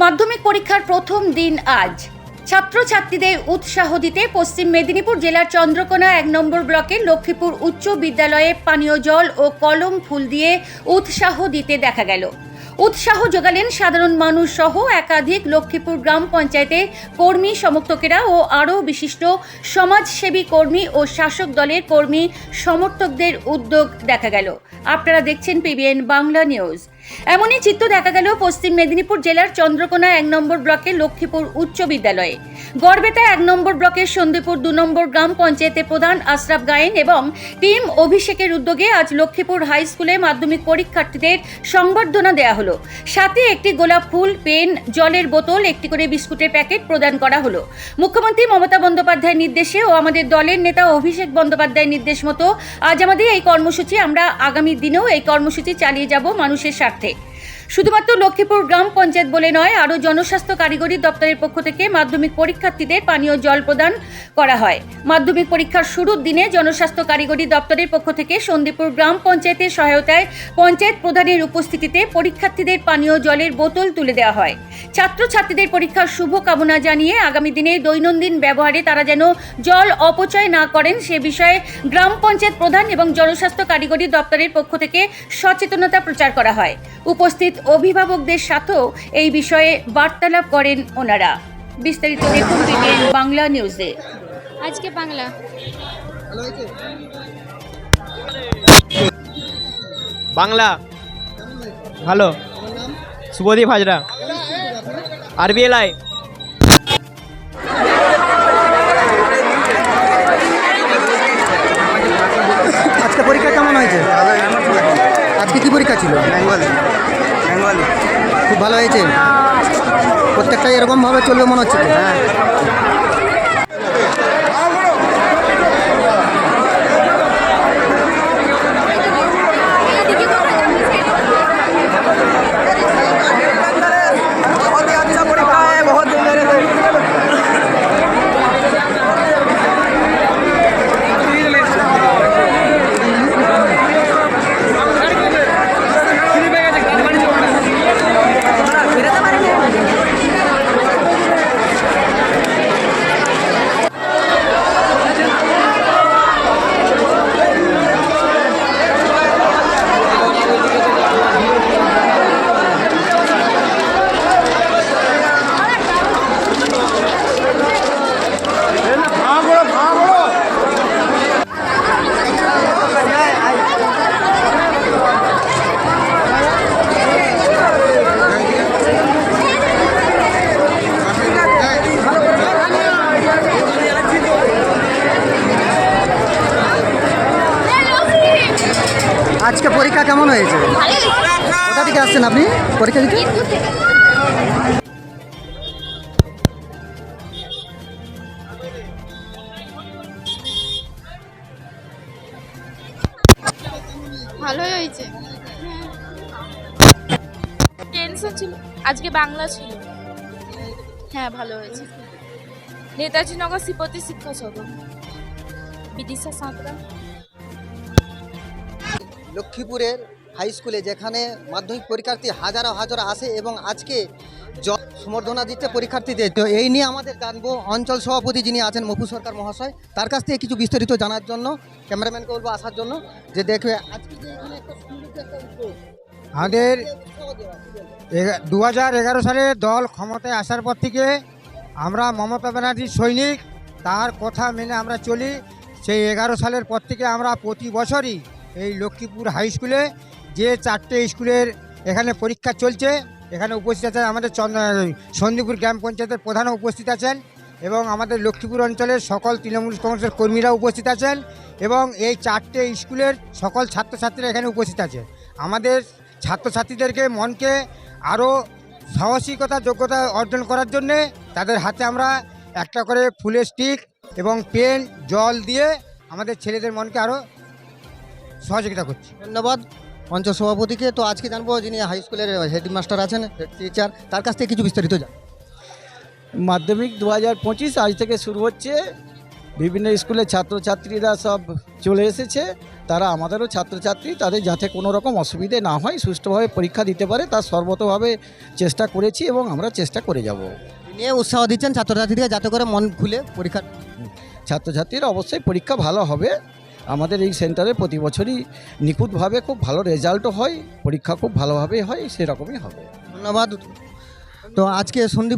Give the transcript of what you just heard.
মাধ্যমিক পরীক্ষার প্রথম দিন আজ। ছাত্রছাত্রীদের উৎসাহ দিতে পশ্চিম মেদিনীপুর জেলার চন্দ্রকোনা এক নম্বর ব্লকের লক্ষ্মীপুর উচ্চ বিদ্যালয়ে পানীয় জল ও কলম ফুল দিয়ে উৎসাহ দিতে দেখা গেল। উৎসাহ যোগালেন সাধারণ মানুষ সহ একাধিক লক্ষ্মীপুর গ্রাম পঞ্চায়েতের কর্মী সমর্থকেরা ও আরও বিশিষ্ট সমাজসেবী কর্মী ও শাসক দলের কর্মী সমর্থকদের উদ্যোগ দেখা গেল। আপনারা দেখছেন পিবিএন বাংলা নিউজ। এমনই চিত্র দেখা গেল পশ্চিম মেদিনীপুর জেলার চন্দ্রকোনা এক নম্বর ব্লকের লক্ষ্মীপুর উচ্চ বিদ্যালয়ে। গড়বেতা এক নম্বর ব্লকের সন্দীপুর দু নম্বর গ্রাম পঞ্চায়েতের প্রধান আশরাফ গায়েন এবং টিম অভিষেকের উদ্যোগে আজ লক্ষ্মীপুর হাই স্কুলে মাধ্যমিক পরীক্ষার্থীদের সংবর্ধনা দেওয়া হলো। সাথে একটি গোলাপ ফুল, পেন, জলের বোতল, একটি করে বিস্কুটের প্যাকেট প্রদান করা হলো। মুখ্যমন্ত্রী মমতা বন্দ্যোপাধ্যায়ের নির্দেশে ও আমাদের দলের নেতা অভিষেক বন্দ্যোপাধ্যায়ের নির্দেশ মতো আজ আমাদের এই কর্মসূচি আমরা আগামী দিনেও এই কর্মসূচি চালিয়ে যাব মানুষের স্বার্থে। শুধুমাত্র লক্ষ্মীপুর গ্রাম পঞ্চায়েত বলে নয়, আরও জনস্বাস্থ্য কারিগরি দপ্তরের পক্ষ থেকে মাধ্যমিক পরীক্ষার্থীদের পানীয় জল প্রদান করা হয়। মাধ্যমিক পরীক্ষার শুরুর দিনে জনস্বাস্থ্য কারিগরি দপ্তরের পক্ষ থেকে সন্দীপুর গ্রাম পঞ্চায়েতের সহায়তায় পঞ্চায়েত প্রধানের উপস্থিতিতে পরীক্ষার্থীদের পানীয় জলের বোতল তুলে দেওয়া হয়। ছাত্রছাত্রীদের পরীক্ষার শুভ কামনা জানিয়ে আগামী দিনে দৈনন্দিন ব্যবহারে তারা যেন জল অপচয় না করেন, সে বিষয়ে গ্রাম পঞ্চায়েত প্রধান এবং জনস্বাস্থ্য কারিগরি দপ্তরের পক্ষ থেকে সচেতনতা প্রচার করা হয়। উপস্থিত অভিভাবকদের সাথেও এই বিষয়ে বার্তালাপ করেন ওনারা। বিস্তারিত দেখুন বাংলা নিউজে। আজকে বাংলা। বাংলা। ভালো। শুভদীপ হাজরা। আরবিএলআই। আজকে পরীক্ষা কেমন হয়েছে? আজকে কি পরীক্ষা ছিল? বেঙ্গলি। বেঙ্গলি। খুব ভালো হয়েছে? প্রত্যেকটা এরকমভাবে চলবে মনে হচ্ছে হ্যাঁ। আজকে পরীক্ষা কেমন হয়েছে? কোথা থেকে আসছেন আপনি? পরীক্ষা দিতে? ভালোই হয়েছে। টেনশন ছিল। আজকে বাংলা ছিল। হ্যাঁ ভালো হয়েছে। নেতাজি নগর শ্রীপতি শিক্ষা সদন। বিদিশা সাঁতরা। লক্ষ্মীপুরের হাই স্কুলে যেখানে মাধ্যমিক পরীক্ষার্থী হাজারো হাজার আসে এবং আজকে সম্বর্ধনা দিচ্ছে পরীক্ষার্থীদের। তো এই নিয়ে আমাদের জানব অঞ্চল সভাপতি যিনি আছেন মফু সরকার মহাশয় তার কাছ থেকে কিছু বিস্তারিত জানার জন্য ক্যামেরাম্যানকে বলব আসার জন্য যে দেখবে আজকে যে এখানে একটা সুন্দর একটা উদ্যোগ, আমাদের? দু হাজার এগারো সালে দল ক্ষমতায় আসার পর থেকে আমরা মমতা ব্যানার্জির সৈনিক তার কথা মেনে আমরা চলি। সেই এগারো সালের পর থেকে আমরা প্রতি বছরই এই লক্ষ্মীপুর হাই স্কুলে যে চারটে স্কুলের এখানে পরীক্ষা চলছে, এখানে উপস্থিত আছেন আমাদের সন্দীপুর গ্রাম পঞ্চায়েতের প্রধানও উপস্থিত আছেন এবং আমাদের লক্ষ্মীপুর অঞ্চলের সকল তৃণমূল কংগ্রেসের কর্মীরা উপস্থিত আছেন এবং এই চারটে স্কুলের সকল ছাত্রছাত্রীরা এখানে উপস্থিত আছে। আমাদের ছাত্রছাত্রীদেরকে মনকে আরও সাহসিকতা, যোগ্যতা অর্জন করার জন্যে তাদের হাতে আমরা একটা করে ফুলের স্টিক এবং পেন, জল দিয়ে আমাদের ছেলেদের মনকে আরও সহযোগিতা করছি। ধন্যবাদ। অঞ্চল সভাপতিকে তো আজকে জানব যিনি হাই স্কুলের হেডমাস্টার আছেন হেড টিচার তার কাছ থেকে কিছু বিস্তারিত জান মাধ্যমিক দু হাজার পঁচিশ আজ থেকে শুরু হচ্ছে। বিভিন্ন স্কুলের ছাত্রছাত্রীরা সব চলে এসেছে। তারা আমাদেরও ছাত্রছাত্রী তাদের যাতে কোনো রকম অসুবিধে না হয় সুষ্ঠুভাবে পরীক্ষা দিতে পারে তার সর্বতভাবে চেষ্টা করেছি এবং আমরা চেষ্টা করে যাব। নিয়ে উৎসাহ দিচ্ছেন ছাত্রছাত্রীদের যাতে করে মন খুলে পরীক্ষা ছাত্রছাত্রীরা অবশ্যই পরীক্ষা ভালো হবে। আমাদের এই সেন্টারে প্রতি বছরই নিখুঁতভাবে খুব ভালো রেজাল্টও হয়, পরীক্ষা খুব ভালোভাবেই হয়, সেরকমই হবে। ধন্যবাদ। তো আজকে সন্দীপ